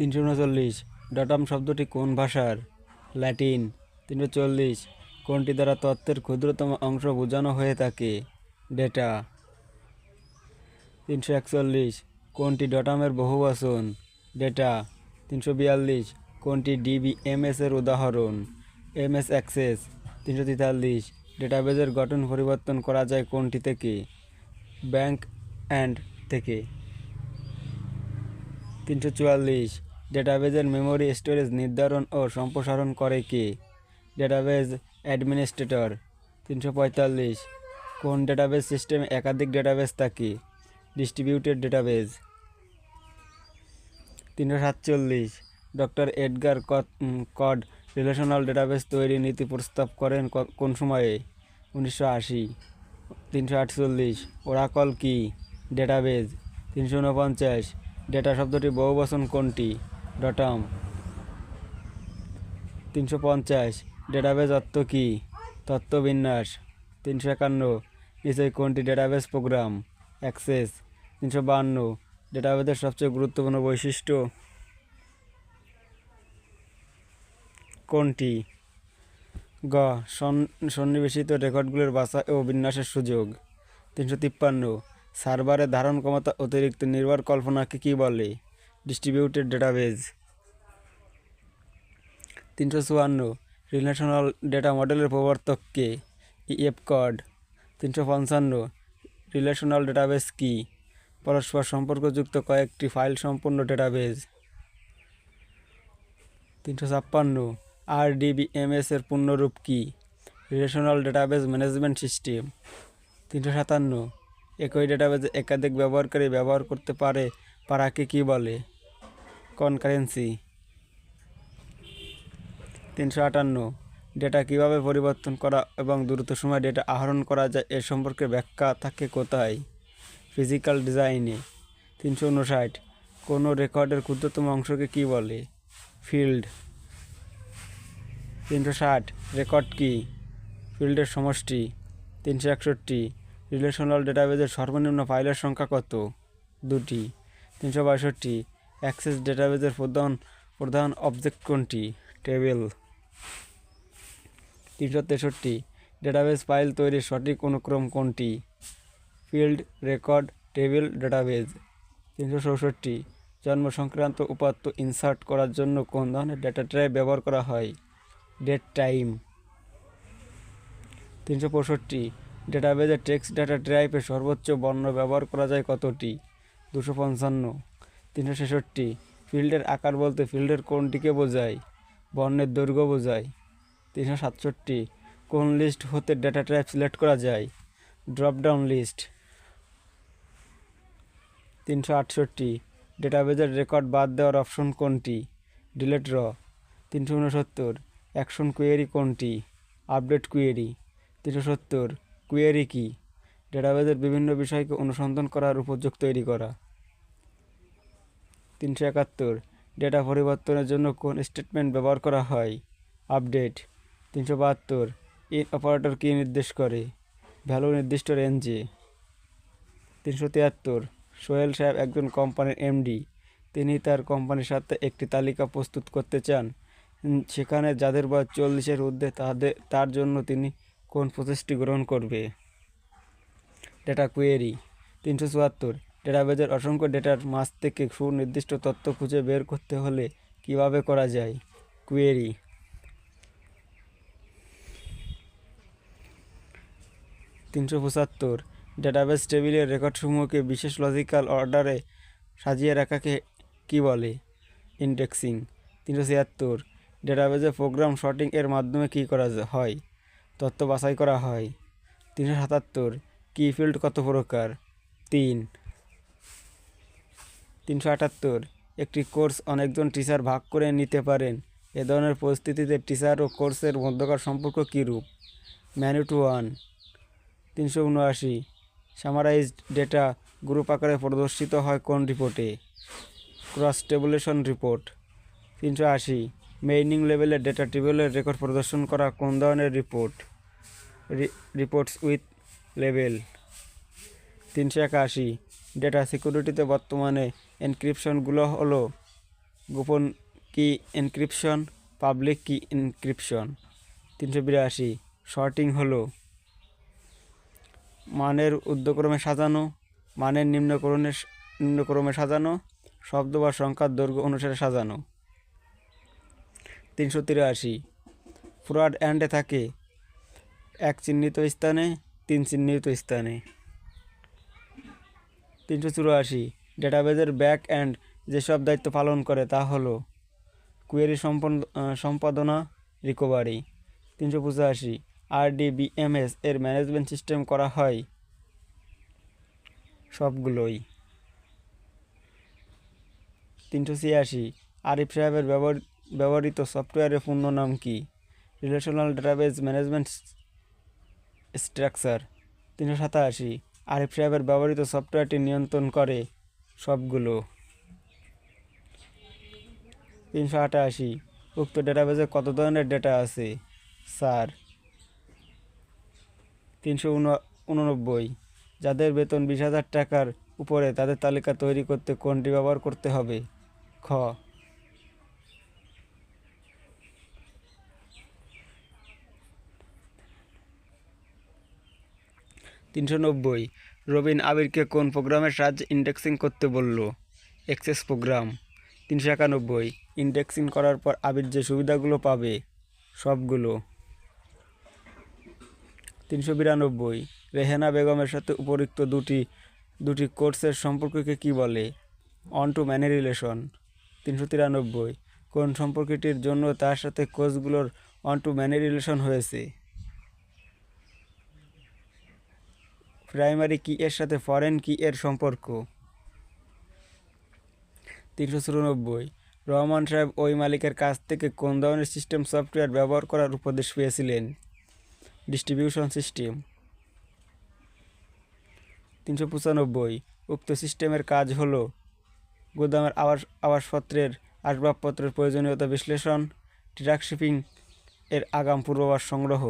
তিনশো উনচল্লিশ। ডটাম শব্দটি কোন ভাষার? ল্যাটিন। তিনশো চল্লিশ। কোনটি দ্বারা তত্ত্বের ক্ষুদ্রতম অংশ বোঝানো হয়ে থাকে? ডেটা। তিনশো একচল্লিশ। কোনটি ডটামের বহুবচন? ডেটা। তিনশো বিয়াল্লিশ। কোনটি ডিবিএমএস এর উদাহরণ? MS Access. তিনশো তেতাল্লিশ। ডেটাবেজের গঠন পরিবর্তন করা যায় কোনটি থেকে? ব্যাংক অ্যান্ড থেকে। তিনশো চুয়াল্লিশ। ডেটাবেজের মেমোরি স্টোরেজ নির্ধারণ ও সম্প্রসারণ করে কে? ডেটাবেজ অ্যাডমিনিস্ট্রেটর, তিনশো পঁয়তাল্লিশ। কোন ডেটাবেজ সিস্টেমে একাধিক ডেটাবেজ থাকে? Distributed database. তিনশো সাতচল্লিশ। Doctor Edgar Codd relational database তৈরি নীতি প্রস্তাব করেন কোন সময়ে? উনিশশো আশি। তিনশো আটচল্লিশ। ওরাকল কি? ডেটাবেজ। তিনশো উনপঞ্চাশ। ডেটা শব্দটি বহুবচন কোনটি? ডটাম তিনশো পঞ্চাশ। ডেটাবেজ অর্থ কী? তত্ত্ববিন্যাস তিনশো একান্ন। নিচয় কোনটি ডেটাবেস প্রোগ্রাম? অ্যাক্সেস। তিনশো বাহান্ন। ডেটাবেজের সবচেয়ে গুরুত্বপূর্ণ বৈশিষ্ট্য কোনটি? গ। সন্নিবেশিত রেকর্ডগুলোর বাছাই ও বিন্যাসের সুযোগ। তিনশো তিপ্পান্ন। সার্ভারের ধারণ ক্ষমতা অতিরিক্ত নির্ভর কল্পনাকে কী বলে? ডিস্ট্রিবিউটেড ডেটাবেজ তিনশো চুয়ান্ন রিলেশনাল ডেটা মডেলের প্রবর্তককে ইএফ কড। তিনশো পঞ্চান্ন রিলেশনাল ডেটাবেস কি? পরস্পর সম্পর্কযুক্ত কয়েকটি ফাইল সম্পূর্ণ ডেটাবেজ তিনশো ছাপ্পান্ন আর আরডিবিএমএস এর পূর্ণরূপ কি? রিলেশনাল ডেটাবেজ ম্যানেজমেন্ট সিস্টেম তিনশো সাতান্ন একই ডেটাবেজ একাধিক ব্যবহারকারী ব্যবহার করতে পারে পারাকে কি বলে? কনকারেন্সি তিনশো আটান্ন। ডেটা কীভাবে পরিবর্তন করা এবং দ্রুত সময় ডেটা আহরণ করা যায় এ সম্পর্কে ব্যাখ্যা থাকে কোথায়? ফিজিক্যাল ডিজাইনে তিনশো উনষাট। কোনো রেকর্ডের ক্ষুদ্রতম অংশকে কি বলে? ফিল্ড তিনশো ষাট। রেকর্ড কি? ফিল্ডের সমষ্টি। তিনশো একষট্টি। রিলেশনাল ডেটাবেজের সর্বনিম্ন ফাইলের সংখ্যা কত? দুটি। তিনশো বাষট্টি। অ্যাক্সেস ডেটাবেজের প্রধান প্রধান অবজেক্ট কোনটি? টেবিল তিনশো তেষট্টি। ডেটাবেজ ফাইল তৈরির সঠিক অনুক্রম কোনটি? ফিল্ড রেকর্ড টেবিল ডেটাবেজ তিনশো চৌষট্টি। জন্ম সংক্রান্ত উপাত্ত ইনসার্ট করার জন্য কোন ধরনের ডেটা টাইপ ব্যবহার করা হয়? ডেট টাইম তিনশো পঁয়ষট্টি। ডেটাবেজে টেক্সট ডেটা টাইপে সর্বোচ্চ বর্ণ ব্যবহার করা যায় কতটি? দুশো পঞ্চান্ন, তিনশো ছেষট্টি। ফিল্ডের আকার বলতে ফিল্ডের কোনটিকে বোঝায়? বর্ণের দৈর্ঘ্য বোঝায়। তিনশো সাতষট্টি, কোন লিস্ট হতে ডেটা টাইপ সিলেক্ট করা যায়? Drop down list. তিনশো আটষট্টি, ডেটাবেজের রেকর্ড বাদ দেওয়ার অপশন কোনটি? ডিলেট র। তিনশো উনসত্তর, অ্যাকশন কোয়েরি কোনটি? Update query. তিনশো সত্তর, কোয়েরি কি? ডেটাবেজের বিভিন্ন বিষয়কে অনুসন্ধান করার উপযোগ তৈরি করা। তিনশো একাত্তর, ডেটা পরিবর্তনের জন্য কোন স্টেটমেন্ট ব্যবহার করা হয়? আপডেট। তিনশো বাহাত্তর, ইন অপারেটর কী নির্দেশ করে? ভ্যালু নির্দিষ্ট রেঞ্জে। তিনশো তিয়াত্তর, সোহেল সাহেব একজন কোম্পানির এমডি। তিনি তার কোম্পানির সাথে একটি তালিকা প্রস্তুত করতে চান। সেখানে যাদের বয়স চল্লিশের ঊর্ধ্বে তাদের তার জন্য তিনি কোন প্রচেষ্টি গ্রহণ করবে? ডেটা কোয়েরি, তিনশো চুয়াত্তর। ডেটাবেজের অসংখ্য ডেটার মাছ থেকে সুনির্দিষ্ট তথ্য খুঁজে বের করতে হলে কীভাবে করা যায়? কোয়েরি। তিনশো পঁচাত্তর। ডেটাবেস টেবিলের রেকর্ডসমূহকে বিশেষ লজিক্যাল অর্ডারে সাজিয়ে রাখাকে কি বলে? ইন্ডেক্সিং। তিনশো ছিয়াত্তর। ডেটাবেজে প্রোগ্রাম শর্টিং এর মাধ্যমে কী করা হয়? তথ্য বাছাই করা হয়। তিনশো সাতাত্তর। কি ফিল্ড কত প্রকার? তিন। তিনশো আটাত্তর। একটি কোর্স অনেকজন টিচার ভাগ করে নিতে পারেন। এ ধরনের পরিস্থিতিতে টিচার ও কোর্সের মধ্যকার সম্পর্ক কীরূপ? ম্যানু টু ওয়ান তিনশো উনআশি। সামারাইজড ডেটা গ্রুপ আকারে প্রদর্শিত হয় কোন রিপোর্টে ক্রস টেবুলেশন রিপোর্ট তিনশো আশি। মেইনিং লেভেলের ডেটা টেবিলের রেকর্ড প্রদর্শন করা কোন ধরনের রিপোর্ট রিপোর্টস উইথ লেভেল তিনশো একাশি। ডেটা সিকিউরিটিতে বর্তমানে এনক্রিপশনগুলো হলো, গোপন কি এনক্রিপশন, পাবলিক কি এনক্রিপশন। তিনশো বিরাশি। শর্টিং হলো, মানের ঊর্ধ্বক্রমে সাজানো, মানের নিম্নক্রমে নিম্নক্রমে সাজানো, শব্দ বা সংখ্যার দৈর্ঘ্য অনুসারে সাজানো। তিনশো তিরাশি। ফ্রড অ্যান্ডে থাকে, এক চিহ্নিত স্থানে তিন চিহ্নিত স্থানে। তিনশো চুরাশি, ডেটাবেজের ব্যাক অ্যান্ড যেসব দায়িত্ব পালন করে তা হলো কুয়েরি সম্পাদনা, রিকভারি। তিনশো পঁচাশি, আরডিবিএমএস এর ম্যানেজমেন্ট সিস্টেম করা হয় সবগুলোই। তিনশো ছিয়াশি, আরিফ সাহেবের ব্যবহৃত সফটওয়্যারের পূর্ণ নাম কি? রিলেশনাল ডেটাবেজ ম্যানেজমেন্ট স্ট্রাকচার, তিনশো সাতাশি। আরিফ সাহেবের ব্যবহৃত সফটওয়্যারটি নিয়ন্ত্রণ করে সবগুলো। তিনশো আটাশি। উক্ত ডেটাবেজে কত ধরনের ডেটা আছে? স্যার, তিনশো উননব্বই। যাদের বেতন বিশ হাজার টাকার উপরে তাদের তালিকা তৈরি করতে কোনটি ব্যবহার করতে হবে? খ তিনশো নব্বই। রবিন আবিরকে কোন প্রোগ্রামের সাহায্যে ইন্ডেক্সিং করতে বলল? এক্সেস প্রোগ্রাম তিনশো একানব্বই। ইন্ডেক্সিং করার পর আবির যে সুবিধাগুলো পাবে, সবগুলো। তিনশো বিরানব্বই। রেহেনা বেগমের সাথে উপরিক্ত দুটি দুটি কোর্সের সম্পর্ককে কি বলে? অন টু ম্যানি রিলেশন তিনশো তিরানব্বই। কোন সম্পর্কটির জন্য তার সাথে কোর্সগুলোর অন টু ম্যানি রিলেশন হয়েছে? প্রাইমারি কি এর সাথে ফরেন কি এর সম্পর্ক? তিনশো চুরানব্বই। রহমান সাহেব ওই মালিকের কাছ থেকে কোন ধরনের সিস্টেম সফটওয়্যার ব্যবহার করার উপদেশ পেয়েছিলেন? ডিস্ট্রিবিউশন সিস্টেম তিনশো পঁচানব্বই। উক্ত সিস্টেমের কাজ হল গুদামের আবাস আবাসপত্রের আসবাবপত্রের প্রয়োজনীয়তা বিশ্লেষণ ট্রাক শিপিং এর আগাম পূর্বাভাস সংগ্রহ।